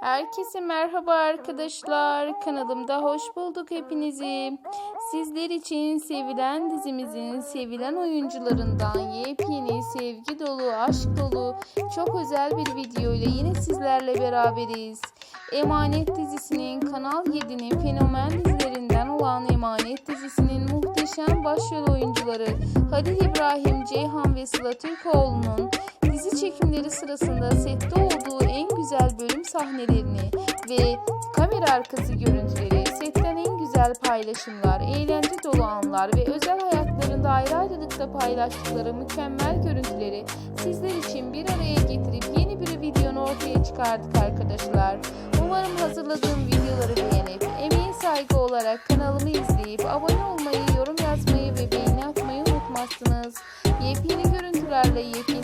Herkese merhaba arkadaşlar. Kanalımda hoş bulduk hepinizi. Sizler için sevilen dizimizin sevilen oyuncularından yepyeni sevgi dolu, aşk dolu, çok özel bir video ile yine sizlerle beraberiz. Emanet dizisinin Kanal 7'nin fenomen dizilerinden olan Emanet dizisinin muhteşem başrol oyuncuları Halil İbrahim Ceyhan ve Sıla Türkoğlu'nun dizi çekimleri sırasında sette olduğu en güzel bölüm sahnelerini ve kamera arkası görüntüleri, setten en güzel paylaşımlar, eğlence dolu anlar ve özel hayatlarında ayrı ayrılıkta paylaştıkları mükemmel görüntüleri sizler için bir araya getirip yeni bir videonu ortaya çıkardık arkadaşlar. Umarım hazırladığım videoları beğenip emeğe saygı olarak kanalımı izleyip abone olmayı, yorum yazmayı ve beğeni atmayı unutmazsınız. Yepyeni görüntülerle, yepyeni